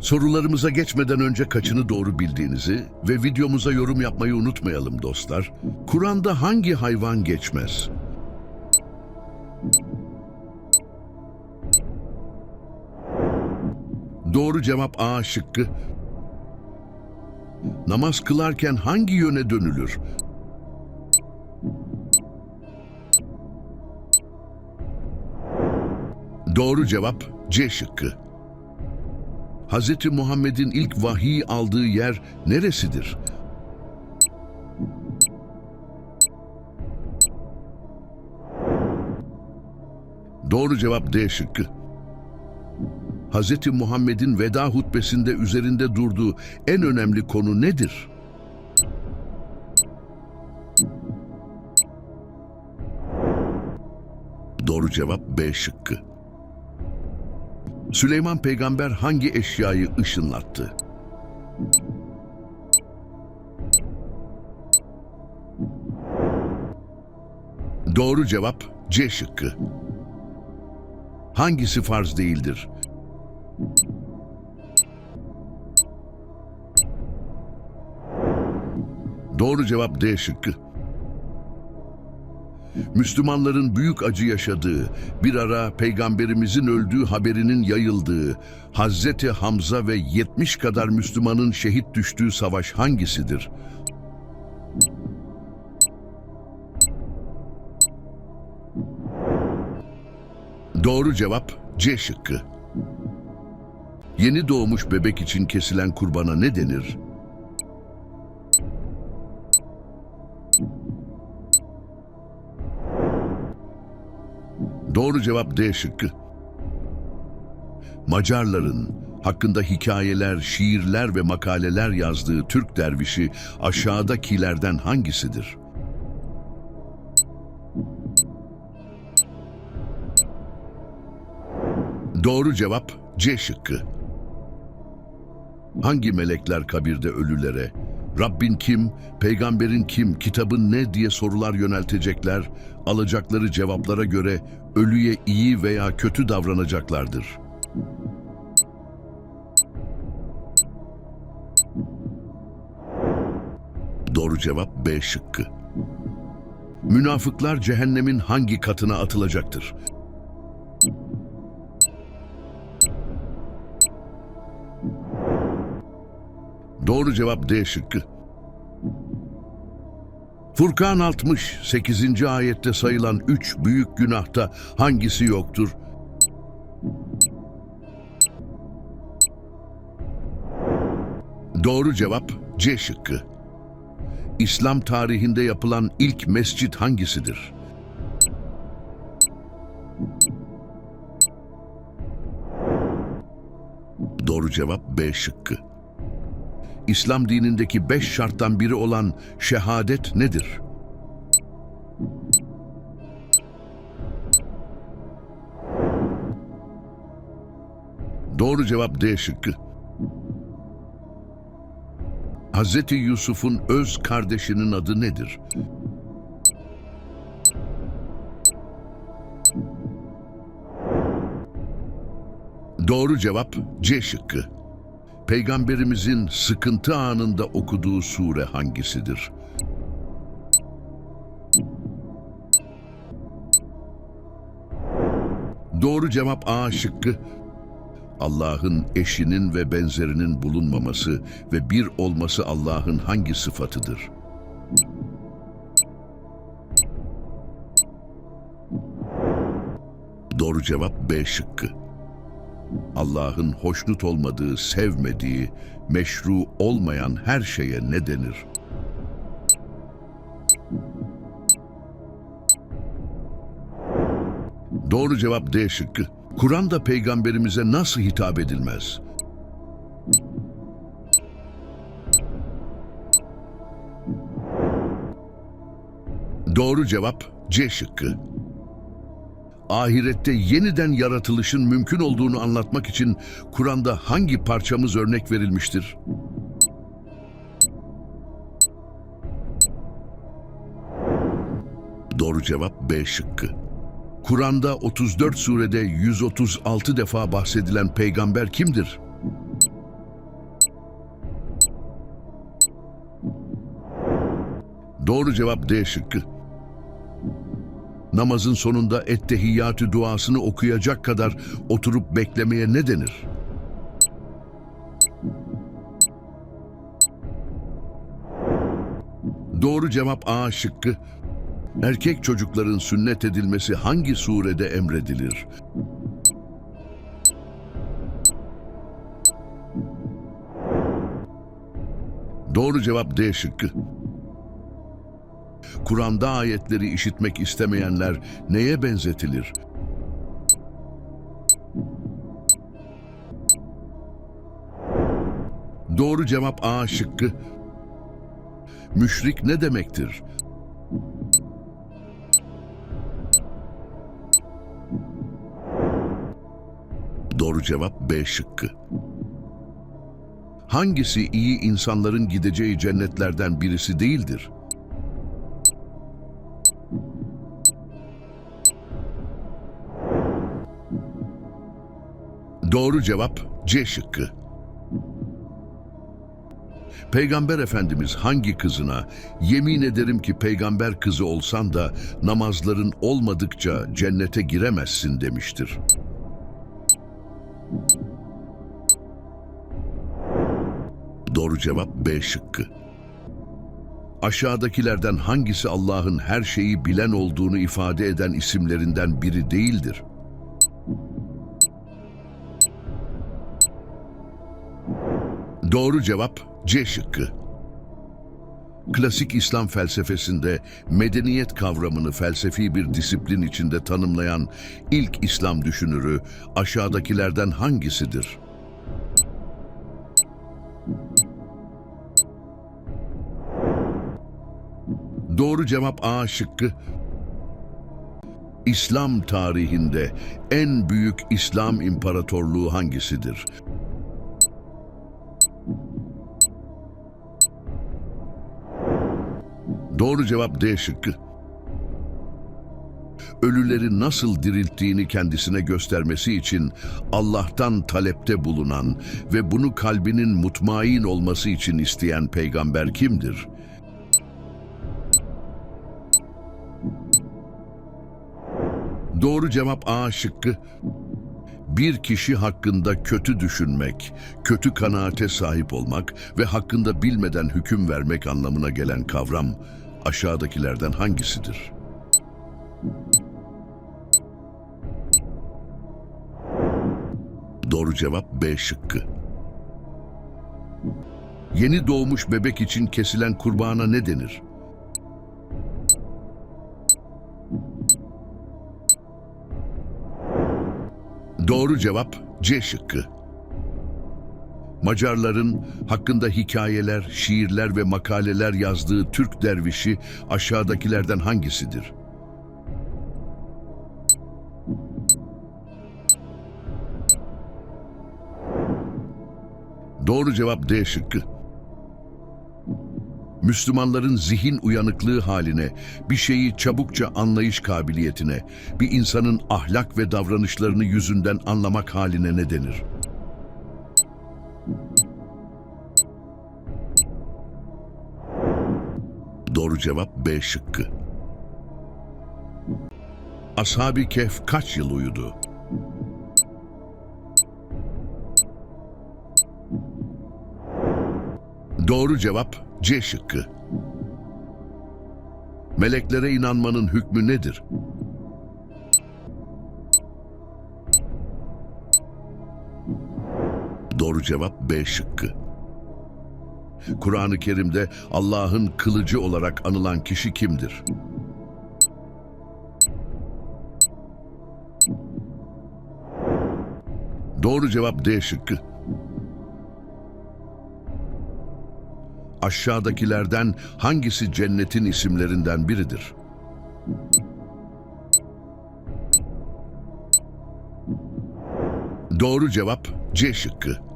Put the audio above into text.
Sorularımıza geçmeden önce kaçını doğru bildiğinizi ve videomuza yorum yapmayı unutmayalım dostlar. Kur'an'da hangi hayvan geçmez? Doğru cevap A şıkkı. Namaz kılarken hangi yöne dönülür? Doğru cevap C şıkkı. Hz. Muhammed'in ilk vahiy aldığı yer neresidir? Doğru cevap D şıkkı. Hz. Muhammed'in veda hutbesinde üzerinde durduğu en önemli konu nedir? Doğru cevap B şıkkı. Süleyman peygamber hangi eşyayı ışınlattı? Doğru cevap C şıkkı. Hangisi farz değildir? Doğru cevap D şıkkı. Müslümanların büyük acı yaşadığı, bir ara peygamberimizin öldüğü haberinin yayıldığı, Hazreti Hamza ve 70 kadar Müslümanın şehit düştüğü savaş hangisidir? Doğru cevap C şıkkı. Yeni doğmuş bebek için kesilen kurbana ne denir? Doğru cevap D şıkkı. Macarların hakkında hikayeler, şiirler ve makaleler yazdığı Türk dervişi aşağıdakilerden hangisidir? Doğru cevap C şıkkı. Hangi melekler kabirde ölülere, Rabbin kim, peygamberin kim, kitabın ne diye sorular yöneltecekler, alacakları cevaplara göre ölüye iyi veya kötü davranacaklardır. Doğru cevap B şıkkı. Münafıklar cehennemin hangi katına atılacaktır? Doğru cevap D şıkkı. Furkan 60, 8. ayette sayılan üç büyük günahta hangisi yoktur? Doğru cevap C şıkkı. İslam tarihinde yapılan ilk mescit hangisidir? Doğru cevap B şıkkı. İslam dinindeki beş şarttan biri olan şehadet nedir? Doğru cevap D şıkkı. Hazreti Yusuf'un öz kardeşinin adı nedir? Doğru cevap C şıkkı. Peygamberimizin sıkıntı anında okuduğu sure hangisidir? Doğru cevap A şıkkı. Allah'ın eşinin ve benzerinin bulunmaması ve bir olması Allah'ın hangi sıfatıdır? Doğru cevap B şıkkı. Allah'ın hoşnut olmadığı, sevmediği, meşru olmayan her şeye ne denir? Doğru cevap D şıkkı. Kur'an'da peygamberimize nasıl hitap edilmez? Doğru cevap C şıkkı ahirette yeniden yaratılışın mümkün olduğunu anlatmak için Kur'an'da hangi parçamız örnek verilmiştir? Doğru cevap B şıkkı. Kur'an'da 34 surede 136 defa bahsedilen peygamber kimdir? Doğru cevap D şıkkı. Namazın sonunda ettehiyyatü duasını okuyacak kadar oturup beklemeye ne denir? Doğru cevap A şıkkı. Erkek çocukların sünnet edilmesi hangi surede emredilir? Doğru cevap D şıkkı. Kur'an'da ayetleri işitmek istemeyenler neye benzetilir? Doğru cevap A şıkkı. Müşrik ne demektir? Doğru cevap B şıkkı. Hangisi iyi insanların gideceği cennetlerden birisi değildir? Doğru cevap C şıkkı. Peygamber Efendimiz hangi kızına yemin ederim ki peygamber kızı olsan da namazların olmadıkça cennete giremezsin demiştir. Doğru cevap B şıkkı. Aşağıdakilerden hangisi Allah'ın her şeyi bilen olduğunu ifade eden isimlerinden biri değildir? Doğru cevap C şıkkı. Klasik İslam felsefesinde medeniyet kavramını felsefi bir disiplin içinde tanımlayan ilk İslam düşünürü aşağıdakilerden hangisidir? Doğru cevap A şıkkı. İslam tarihinde en büyük İslam imparatorluğu hangisidir? Doğru cevap D şıkkı. Ölüleri nasıl dirilttiğini kendisine göstermesi için Allah'tan talepte bulunan ve bunu kalbinin mutmain olması için isteyen peygamber kimdir? Doğru cevap A şıkkı. Bir kişi hakkında kötü düşünmek, kötü kanaate sahip olmak ve hakkında bilmeden hüküm vermek anlamına gelen kavram aşağıdakilerden hangisidir? Doğru cevap B şıkkı. Yeni doğmuş bebek için kesilen kurbana ne denir? Doğru cevap C şıkkı. Macarların hakkında hikayeler, şiirler ve makaleler yazdığı Türk dervişi aşağıdakilerden hangisidir? Doğru cevap D şıkkı. Müslümanların zihin uyanıklığı haline, bir şeyi çabukça anlayış kabiliyetine, bir insanın ahlak ve davranışlarını yüzünden anlamak haline ne denir? Doğru cevap B şıkkı. Ashab-ı Kehf kaç yıl uyudu? Doğru cevap C şıkkı. Meleklere inanmanın hükmü nedir? Doğru cevap B şıkkı. Kur'an-ı Kerim'de Allah'ın kılıcı olarak anılan kişi kimdir? Doğru cevap D şıkkı. Aşağıdakilerden hangisi cennetin isimlerinden biridir? Doğru cevap C şıkkı.